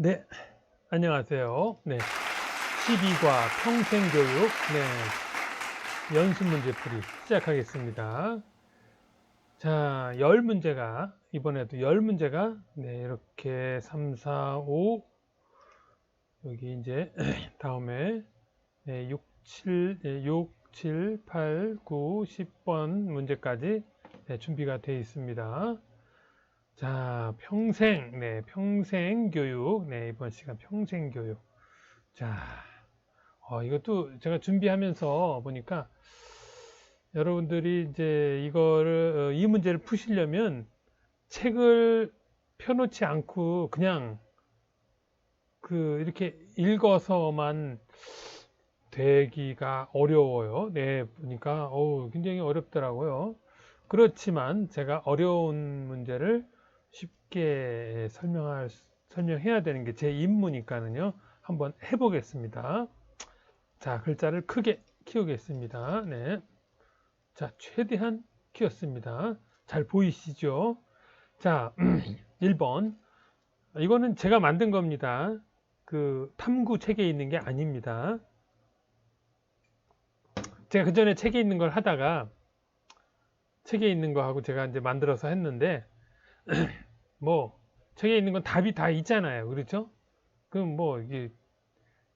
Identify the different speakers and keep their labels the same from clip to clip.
Speaker 1: 네, 안녕하세요. 네, 12과 평생교육, 네, 연습 문제풀이 시작하겠습니다. 자, 열 문제가, 이번에도 열 문제가, 네, 이렇게 3, 4, 5, 여기 이제, 다음에, 네, 6, 7, 네, 6, 7, 8, 9, 10번 문제까지 네, 준비가 되어 있습니다. 자, 평생, 네, 평생 교육. 네, 이번 시간 평생 교육. 자, 어, 이것도 제가 준비하면서 보니까 여러분들이 이제 이거를, 어, 이 문제를 푸시려면 책을 펴놓지 않고 그냥 그 이렇게 읽어서만 되기가 어려워요. 네, 보니까, 어우, 굉장히 어렵더라고요. 그렇지만 제가 어려운 문제를 쉽게 설명할 설명해야 되는 게 제 임무니까는요. 한번 해보겠습니다. 자, 글자를 크게 키우겠습니다. 네. 자, 최대한 키웠습니다. 잘 보이시죠? 자, 1번. 이거는 제가 만든 겁니다. 그 탐구 책에 있는 게 아닙니다. 제가 그 전에 책에 있는 걸 하다가 책에 있는 거 하고 제가 이제 만들어서 했는데 뭐 책에 있는 건 답이 다 있잖아요. 그렇죠? 그럼 뭐 이게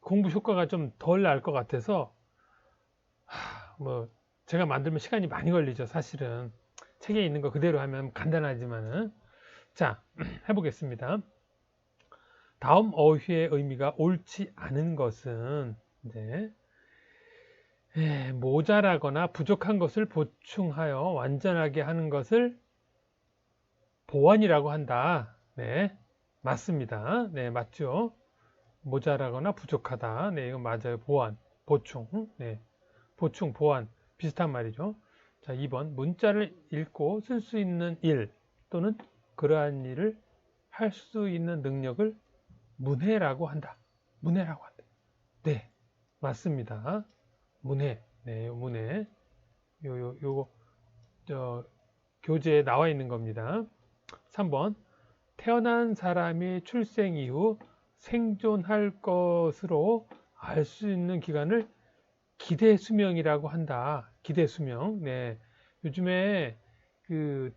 Speaker 1: 공부 효과가 좀 덜 날 것 같아서 하, 뭐 제가 만들면 시간이 많이 걸리죠. 사실은 책에 있는 거 그대로 하면 간단하지만은 자 해보겠습니다. 다음 어휘의 의미가 옳지 않은 것은 이제 에, 모자라거나 부족한 것을 보충하여 완전하게 하는 것을 보완이라고 한다. 네, 맞습니다. 네, 맞죠. 모자라거나 부족하다. 네, 이건 맞아요. 보완, 보충. 네, 보충, 보완. 비슷한 말이죠. 자, 2번. 문자를 읽고 쓸 수 있는 일 또는 그러한 일을 할 수 있는 능력을 문해라고 한다. 문해라고 한다. 네, 맞습니다. 문해. 네, 문해. 요, 요, 요거, 저, 교재에 나와 있는 겁니다. 3번. 태어난 사람이 출생 이후 생존할 것으로 알 수 있는 기간을 기대 수명이라고 한다. 기대 수명. 네. 요즘에 그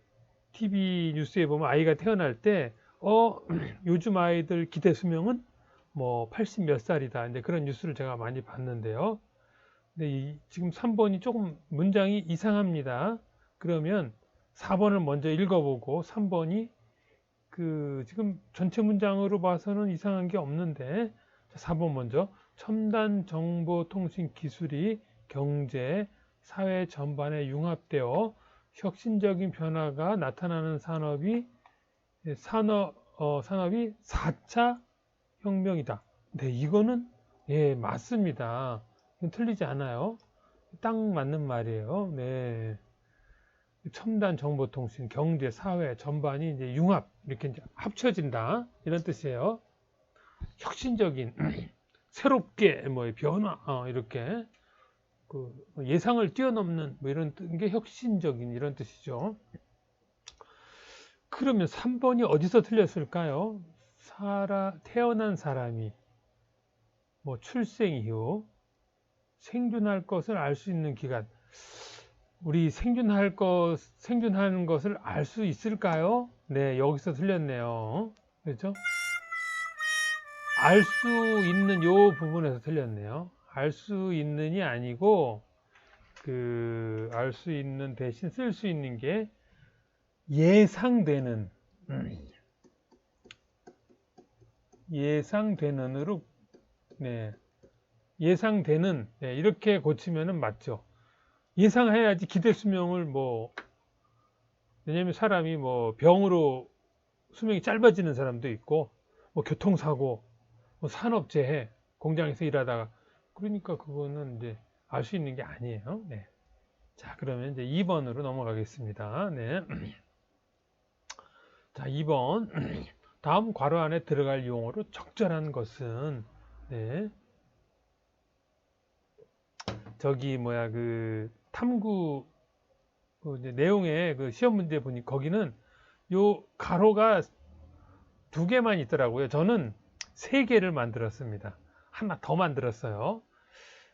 Speaker 1: TV 뉴스에 보면 아이가 태어날 때, 어, 요즘 아이들 기대 수명은 뭐 80 몇 살이다. 이제 그런 뉴스를 제가 많이 봤는데요. 근데 이, 지금 3번이 조금 문장이 이상합니다. 그러면 4번을 먼저 읽어보고 3번이 그 지금 전체 문장으로 봐서는 이상한 게 없는데 4번 먼저 첨단 정보통신 기술이 경제, 사회 전반에 융합되어 혁신적인 변화가 나타나는 산업이 산업 어, 산업이 4차 혁명이다. 네, 이거는 예, 맞습니다. 틀리지 않아요. 딱 맞는 말이에요. 네. 첨단 정보통신, 경제, 사회 전반이 이제 융합, 이렇게 이제 합쳐진다. 이런 뜻이에요. 혁신적인, 새롭게, 뭐, 변화, 어, 이렇게. 그 예상을 뛰어넘는 뭐 이런 게 혁신적인 이런 뜻이죠. 그러면 3번이 어디서 틀렸을까요? 살아, 태어난 사람이 뭐 출생 이후 생존할 것을 알 수 있는 기간. 우리 생존할 것, 생존하는 것을 알 수 있을까요? 네, 여기서 틀렸네요. 그렇죠? 알 수 있는 요 부분에서 틀렸네요. 알 수 있는이 아니고, 그, 알 수 있는 대신 쓸 수 있는 게 예상되는, 음. 예상되는으로, 네. 예상되는, 네, 이렇게 고치면은 맞죠. 예상해야지 기대 수명을 뭐 왜냐면 사람이 뭐 병으로 수명이 짧아지는 사람도 있고 뭐 교통사고 뭐 산업재해 공장에서 일하다가 그러니까 그거는 이제 알 수 있는 게 아니에요. 네. 자 그러면 이제 2번으로 넘어가겠습니다. 네. 자 2번 다음 괄호 안에 들어갈 용어로 적절한 것은 네. 저기 뭐야 그 탐구 그 내용의 그 시험 문제 보니 거기는 요 가로가 두 개만 있더라고요. 저는 세 개를 만들었습니다. 하나 더 만들었어요.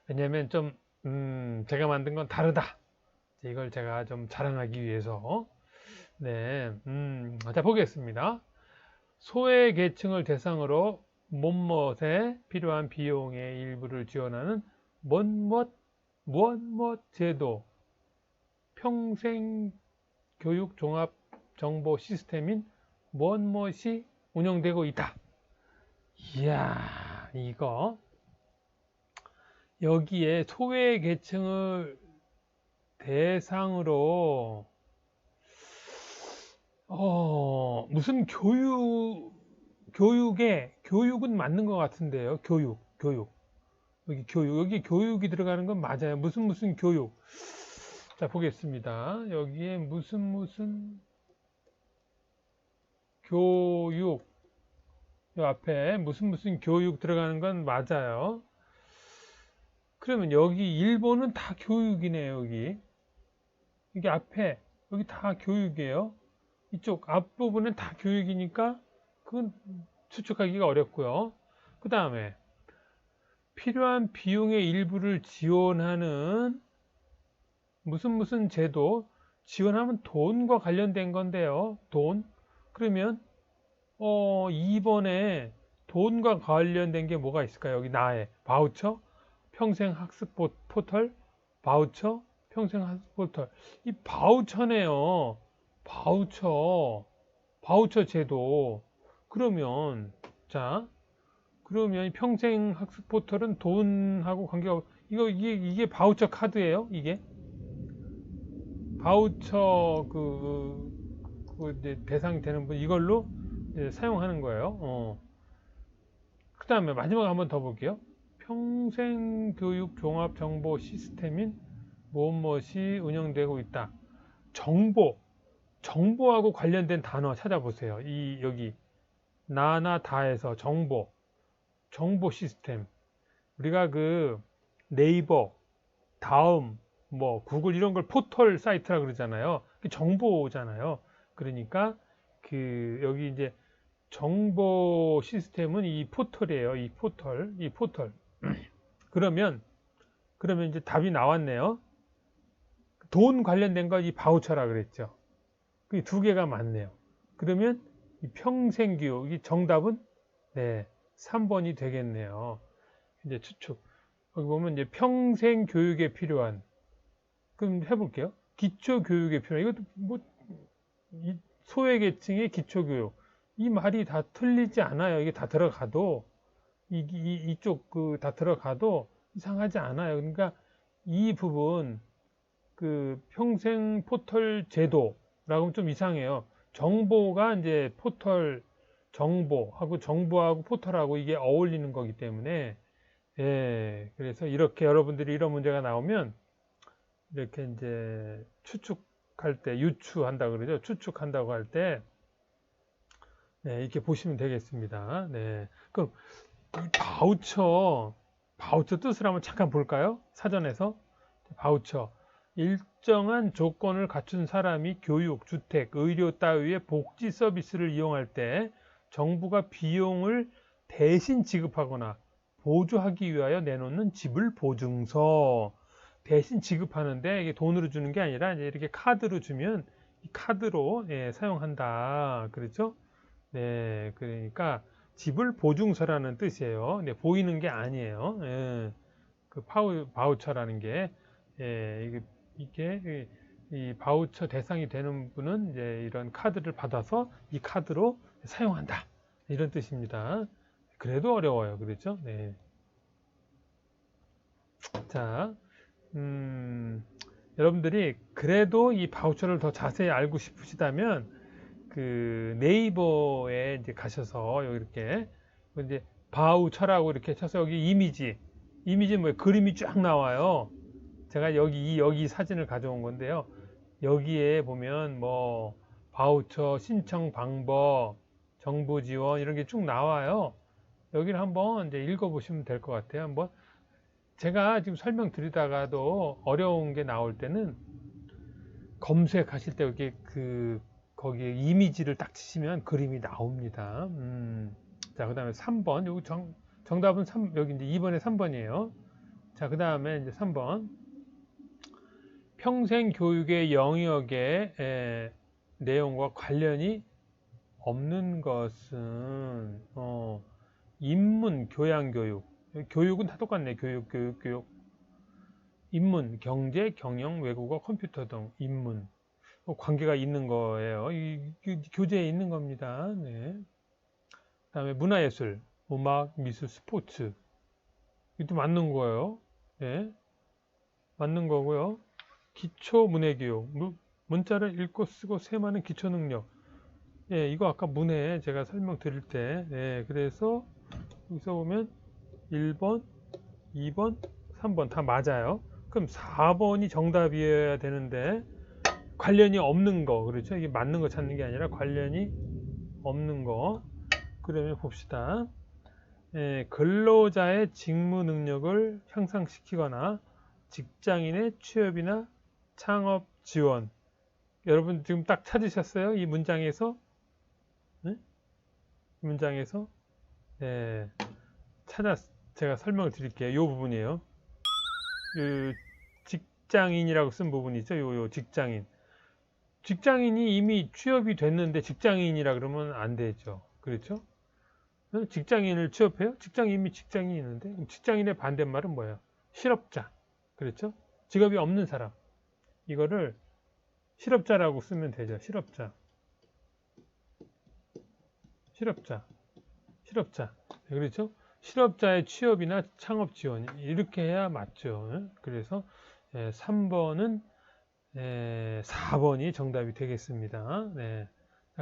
Speaker 1: 왜냐면 좀, 음, 제가 만든 건 다르다. 이걸 제가 좀 자랑하기 위해서. 네, 음, 자, 보겠습니다. 소외 계층을 대상으로 못못에 필요한 비용의 일부를 지원하는 못못, 무엇못 제도, 평생 교육 종합 정보 시스템인 무엇못이 운영되고 있다. 이야, 이거 여기에 소외 계층을 대상으로 어, 무슨 교육 교육에 교육은 맞는 것 같은데요. 교육, 교육. 여기 교육, 여기 교육이 들어가는 건 맞아요. 무슨 무슨 교육. 자, 보겠습니다. 여기에 무슨 무슨 교육. 요 앞에 무슨 무슨 교육 들어가는 건 맞아요. 그러면 여기 일본은 다 교육이네요, 여기. 여기 앞에, 여기 다 교육이에요. 이쪽 앞부분은 다 교육이니까 그건 추측하기가 어렵고요. 그 다음에 필요한 비용의 일부를 지원하는 무슨 무슨 제도 지원하면 돈과 관련된 건데요. 돈. 그러면 어 2번에 돈과 관련된 게 뭐가 있을까요? 여기 나의 바우처, 평생 학습 포- 포털, 바우처, 평생 학습 포털. 이 바우처네요. 바우처. 바우처 제도. 그러면 자 그러면 이 평생 학습 포털은 돈하고 관계가 없- 이거 이게 이게 바우처 카드예요? 이게? 바우처 그, 그 대상이 되는 분 이걸로 사용하는 거예요. 어. 그 다음에 마지막 한번 더 볼게요. 평생 교육 종합 정보 시스템인 무엇무엇이 운영되고 있다. 정보. 정보하고 관련된 단어 찾아보세요. 이 여기. 나나 다에서 정보, 정보 시스템. 우리가 그 네이버, 다음, 뭐 구글 이런 걸 포털 사이트라 그러잖아요. 정보잖아요. 그러니까 그 여기 이제 정보 시스템은 이 포털이에요. 이 포털, 이 포털. 그러면 그러면 이제 답이 나왔네요. 돈 관련된 거 이 바우처라 그랬죠. 그 두 개가 맞네요. 그러면 이 평생교육, 이 정답은 네, 3번이 되겠네요. 이제 추측. 여기 보면 이제 평생 교육에 필요한 그럼 해볼게요. 기초 교육에 필요한 이것도 뭐이 소외 계층의 기초 교육 이 말이 다 틀리지 않아요. 이게 다 들어가도 이, 이 이 쪽 그 다 들어가도 이상하지 않아요. 그러니까 이 부분 그 평생 포털 제도라고 하면 좀 이상해요. 정보가 이제 포털 정보하고 정보하고 포털하고 이게 어울리는 거기 때문에 예 그래서 이렇게 여러분들이 이런 문제가 나오면 이렇게 이제 추측할 때 유추한다 그러죠? 추측한다고 할 때 네, 이렇게 보시면 되겠습니다. 네. 그럼 이 바우처 바우처 뜻을 한번 잠깐 볼까요? 사전에서? 바우처. 일정한 조건을 갖춘 사람이 교육, 주택, 의료 따위의 복지 서비스를 이용할 때 정부가 비용을 대신 지급하거나 보조하기 위하여 내놓는 지불 보증서 대신 지급하는데 이게 돈으로 주는 게 아니라 이제 이렇게 카드로 주면 이 카드로 예, 사용한다 그렇죠? 네 그러니까 지불 보증서라는 뜻이에요. 네, 보이는 게 아니에요. 예, 그 파우, 바우처라는 게 예, 이게 이게 이 바우처 대상이 되는 분은 이제 이런 카드를 받아서 이 카드로 사용한다 이런 뜻입니다. 그래도 어려워요, 그렇죠? 네. 자, 음, 여러분들이 그래도 이 바우처를 더 자세히 알고 싶으시다면 그 네이버에 이제 가셔서 여기 이렇게 이제 바우처라고 이렇게 쳐서 여기 이미지 이미지 뭐 그림이 쫙 나와요. 제가 여기 이 여기 사진을 가져온 건데요. 여기에 보면 뭐 바우처 신청 방법, 정부 지원 이런 게 쭉 나와요. 여기를 한번 이제 읽어보시면 될 것 같아요. 한번 제가 지금 설명드리다가도 어려운 게 나올 때는 검색하실 때 여기 그 거기에 이미지를 딱 치시면 그림이 나옵니다. 음, 자, 그 다음에 3번. 여기 정, 정답은 3, 여기 이제 2번에 3번이에요. 자, 그 다음에 이제 3번. 평생 교육의 영역의 에, 내용과 관련이 없는 것은, 어, 인문, 교양 교육. 교육은 다 똑같네. 교육, 교육, 교육. 인문, 경제, 경영, 외국어, 컴퓨터 등 인문. 뭐 관계가 있는 거예요. 이, 이 교재에 있는 겁니다. 네. 그 다음에 문화예술, 음악, 미술, 스포츠. 이것도 맞는 거예요. 네. 맞는 거고요. 기초 문해교육. 무- 문자를 읽고 쓰고 세마는 기초 능력. 예, 이거 아까 문해 제가 설명드릴 때, 예, 그래서 여기서 보면 1번, 2번, 3번 다 맞아요. 그럼 4번이 정답이어야 되는데 관련이 없는 거 그렇죠? 이게 맞는 거 찾는 게 아니라 관련이 없는 거. 그러면 봅시다. 예, 근로자의 직무 능력을 향상시키거나 직장인의 취업이나 창업 지원. 여러분 지금 딱 찾으셨어요? 이 문장에서? 네? 이 문장에서? 예, 찾았, 제가 설명을 드릴게요. 이 부분이에요. 그 직장인이라고 쓴 부분이 있죠. 요, 요 직장인. 직장인이 이미 취업이 됐는데 직장인이라 그러면 안 되죠. 그렇죠? 어? 직장인을 취업해요? 직장인 이미 직장인이 있는데 직장인의 반대말은 뭐예요? 실업자. 그렇죠? 직업이 없는 사람. 이거를 실업자라고 쓰면 되죠. 실업자. 실업자. 실업자. 네, 그렇죠? 실업자의 취업이나 창업 지원 이렇게 해야 맞죠. 예? 그래서 3번은 4번이 정답이 되겠습니다. 네.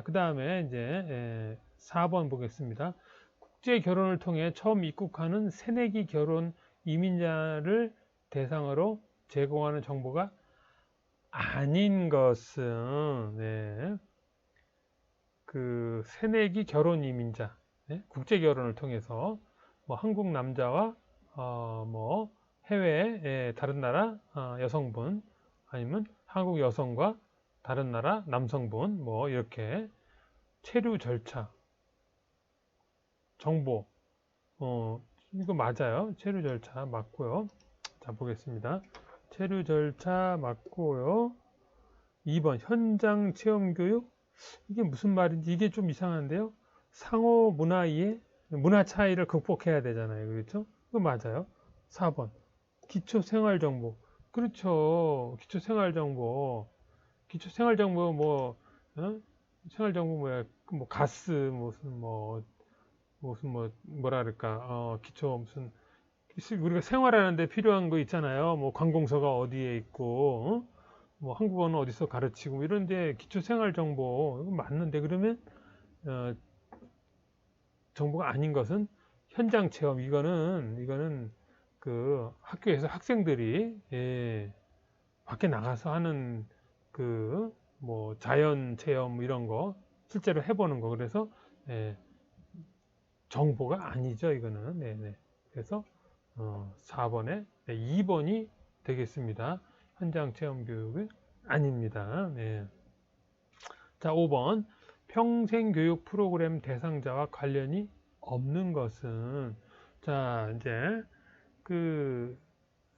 Speaker 1: 그 다음에 이제 4번 보겠습니다. 국제 결혼을 통해 처음 입국하는 새내기 결혼 이민자를 대상으로 제공하는 정보가 아닌 것은 네. 그 새내기 결혼 이민자 네? 국제 결혼을 통해서 뭐 한국 남자와 어, 뭐 해외 의 다른 나라 어, 여성분 아니면 한국 여성과 다른 나라 남성분 뭐 이렇게 체류 절차 정보 어 이거 맞아요. 체류 절차 맞고요. 자 보겠습니다. 체류 절차 맞고요. 2번 현장 체험 교육 이게 무슨 말인지 이게 좀 이상한데요. 상호 문화 이해 문화 차이를 극복해야 되잖아요. 그렇죠? 그거 맞아요. 4번. 기초 생활 정보. 그렇죠. 기초 생활 정보. 기초 생활 정보 뭐 어? 생활 정보 뭐야? 그뭐 가스 무슨 뭐 무슨 뭐 뭐라 그럴까? 어 기초 무슨. 우리가 생활하는데 필요한 거 있잖아요. 뭐 관공서가 어디에 있고 어? 뭐 한국어는 어디서 가르치고 이런데 기초 생활 정보 이거 맞는데 그러면 어, 정보가 아닌 것은 현장 체험. 이거는 이거는 그 학교에서 학생들이 예, 밖에 나가서 하는 그 뭐 자연 체험 이런 거 실제로 해보는 거. 그래서 예, 정보가 아니죠 이거는. 네네. 그래서 어, 4번에 네, 2번이 되겠습니다 현장 체험 교육은 아닙니다 네. 자 5번 평생 교육 프로그램 대상자와 관련이 없는 것은 자 이제 그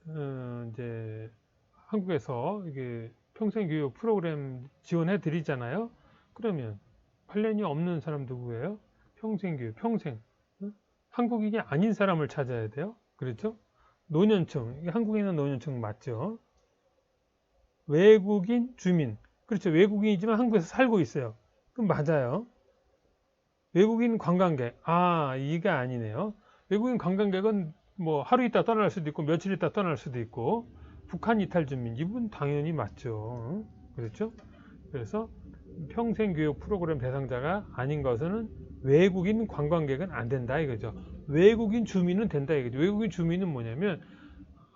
Speaker 1: 어, 이제 한국에서 이게 평생 교육 프로그램 지원해 드리잖아요. 그러면 관련이 없는 사람 누구예요? 평생 교육, 평생 어? 한국인이 아닌 사람을 찾아야 돼요. 그렇죠? 노년층, 있는 노년층 맞죠? 외국인 주민, 그렇죠? 외국인이지만 한국에서 살고 있어요. 그럼 맞아요. 외국인 관광객, 아 이게 아니네요. 외국인 관광객은 뭐 하루 있다 떠날 수도 있고 며칠 있다 떠날 수도 있고 북한 이탈 주민 이분 당연히 맞죠. 그렇죠? 그래서 평생 교육 프로그램 대상자가 아닌 것은 외국인 관광객은 안 된다 이거죠. 외국인 주민은 된다 이거죠. 외국인 주민은 뭐냐면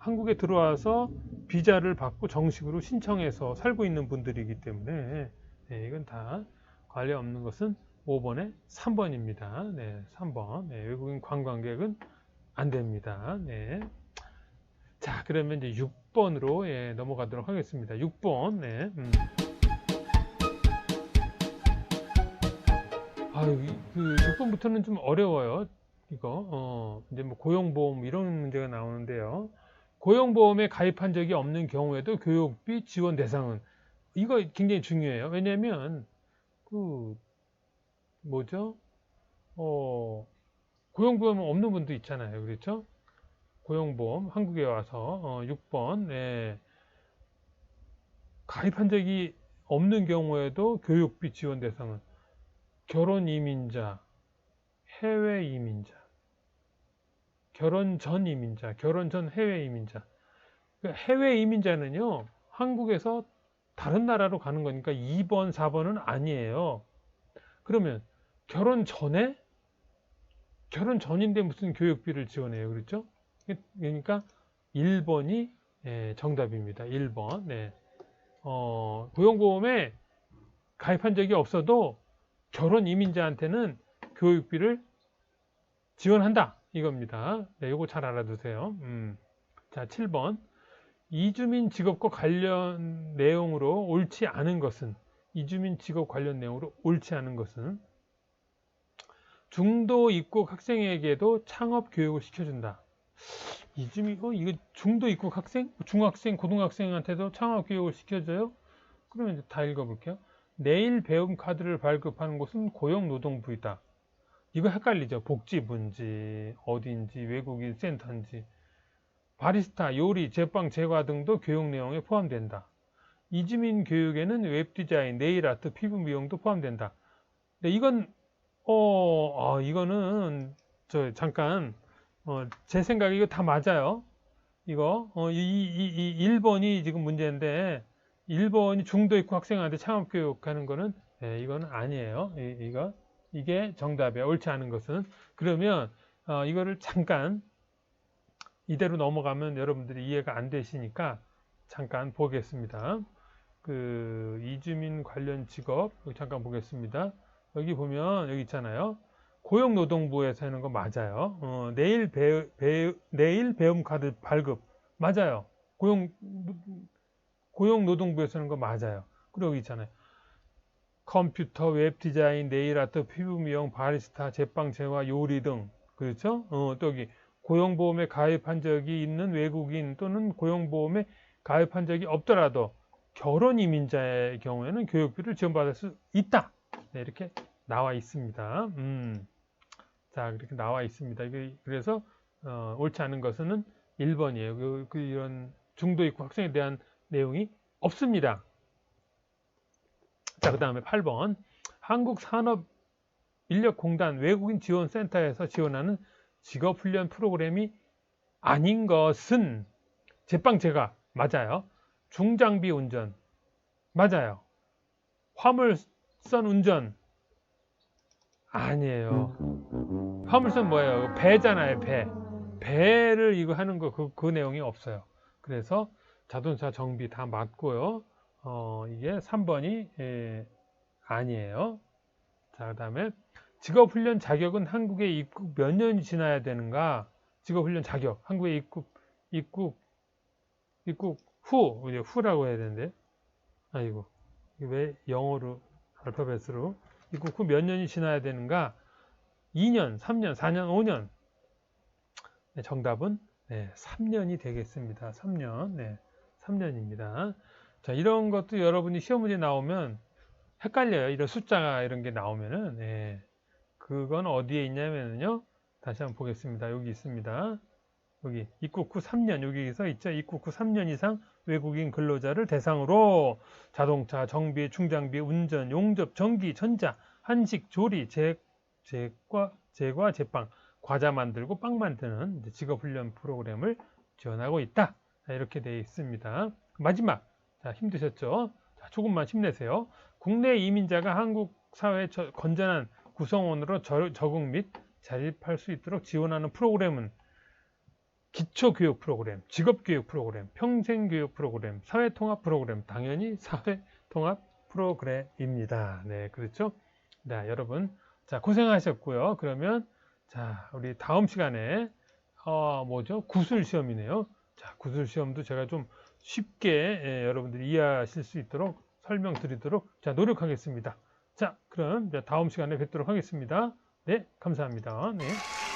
Speaker 1: 한국에 들어와서 비자를 받고 정식으로 신청해서 살고 있는 분들이기 때문에 네, 이건 다 관련 없는 것은 5번에 3번입니다. 네, 3번. 네, 외국인 관광객은 안 됩니다. 네. 자, 그러면 이제 6번으로 예, 넘어가도록 하겠습니다. 6번. 네. 음. 아, 이- 그 6번부터는 좀 어려워요. 이거 어, 이제 뭐 고용보험 이런 문제가 나오는데요. 고용보험에 가입한 적이 없는 경우에도 교육비 지원 대상은 이거 굉장히 중요해요. 왜냐면 그 뭐죠? 어, 고용보험 없는 분도 있잖아요. 그렇죠? 고용보험 한국에 와서 어, 6번 예. 가입한 적이 없는 경우에도 교육비 지원 대상은 결혼 이민자, 해외 이민자, 결혼 전 이민자, 결혼 전 해외 이민자. 그 해외 이민자는요, 한국에서 다른 나라로 가는 거니까 2번, 4번은 아니에요. 그러면 결혼 전에? 결혼 전인데 무슨 교육비를 지원해요. 그렇죠? 그러니까 1번이 정답입니다. 1번. 네. 어, 고용보험에 가입한 적이 없어도 결혼 이민자한테는 교육비를 지원한다. 이겁니다. 네, 요거 잘 알아두세요. 음. 자, 7번. 이주민 직업과 관련 내용으로 옳지 않은 것은 이주민 직업 관련 내용으로 옳지 않은 것은 중도 입국 학생에게도 창업 교육을 시켜준다. 이주민 어 이거 중도 입국 학생, 중학생, 고등학생한테도 창업 교육을 시켜줘요? 그러면 이제 다 읽어볼게요. 내일 배움 카드를 발급하는 곳은 고용노동부이다. 이거 헷갈리죠? 복지부인지 어딘지 외국인 센터인지 바리스타, 요리, 제빵, 제과 등도 교육 내용에 포함된다. 이주민 교육에는 웹디자인, 네일아트, 피부 미용도 포함된다. 네, 이건 어, 아, 이거는 저 잠깐 어, 제 생각에 이거 다 맞아요. 이거 어, 이, 이, 이 1번이 지금 문제인데 1번이 중도 입국 학생한테 창업 교육하는 거는 예, 이거는 아니에요. 이, 이거 이게 정답이에요. 옳지 않은 것은 그러면 어, 이거를 잠깐 이대로 넘어가면 여러분들이 이해가 안 되시니까 잠깐 보겠습니다. 그 이주민 관련 직업 잠깐 보겠습니다. 여기 보면 여기 있잖아요. 고용노동부에서 하는 거 맞아요. 어, 내일 배, 배, 내일 배움 카드 발급 맞아요. 고용 고용노동부에서 하는 거 맞아요. 그리고 여기 있잖아요. 컴퓨터, 웹 디자인, 네일 아트, 피부 미용, 바리스타, 제빵, 제과, 요리 등 그렇죠? 어, 또 여기 고용보험에 가입한 적이 있는 외국인 또는 고용보험에 가입한 적이 없더라도 결혼 이민자의 경우에는 교육비를 지원받을 수 있다. 네, 이렇게 나와 있습니다. 음. 자, 이렇게 나와 있습니다. 그래서 어, 옳지 않은 것은 1번이에요. 그, 그 이런 중도 입국 학생에 대한 내용이 없습니다. 자, 그 다음에 8번. 한국산업인력공단 외국인 지원센터에서 지원하는 직업훈련 프로그램이 아닌 것은 제빵제가 맞아요. 중장비 운전 맞아요. 화물선 운전 아니에요. 화물선 뭐예요? 배잖아요, 배. 배를 이거 하는 거, 그, 그 내용이 없어요. 그래서 자동차 정비 다 맞고요. 어, 이게 3번이 예, 아니에요. 자, 그 다음에 직업훈련 자격은 한국에 입국 몇 년이 지나야 되는가? 직업훈련 자격, 한국에 입국, 입국, 입국 후, 이제 후라고 해야 되는데. 아이고, 왜 영어로, 알파벳으로. 입국 후 몇 년이 지나야 되는가? 2년, 3년, 4년, 5년. 네, 정답은 네, 3년이 되겠습니다. 3년. 네, 3년입니다. 자, 이런 것도 여러분이 시험 문제 나오면 헷갈려요. 이런 숫자가 이런 게 나오면은. 네. 그건 어디에 있냐면요. 다시 한번 보겠습니다. 여기 있습니다. 여기 입국 후 3년 여기서 있죠. 입국 후 3년 이상 외국인 근로자를 대상으로 자동차, 정비, 중장비, 운전, 용접, 전기, 전자, 한식, 조리, 제, 제과, 제과, 제빵, 과자 만들고 빵 만드는 직업훈련 프로그램을 지원하고 있다. 자, 이렇게 되어 있습니다. 마지막, 자, 힘드셨죠? 자, 조금만 힘내세요. 국내 이민자가 한국 사회의 저- 건전한 구성원으로 저- 적응 및 자립할 수 있도록 지원하는 프로그램은 기초교육 프로그램, 직업교육 프로그램, 평생교육 프로그램, 사회통합 프로그램, 당연히 사회통합 프로그램입니다. 네, 그렇죠? 네, 여러분, 자 고생하셨고요. 그러면 자 우리 다음 시간에 어 뭐죠? 구술 시험이네요. 자 구술 시험도 제가 좀 쉽게 예, 여러분들이 이해하실 수 있도록 설명드리도록 자 노력하겠습니다. 자, 그럼 다음 시간에 뵙도록 하겠습니다. 네, 감사합니다. 네.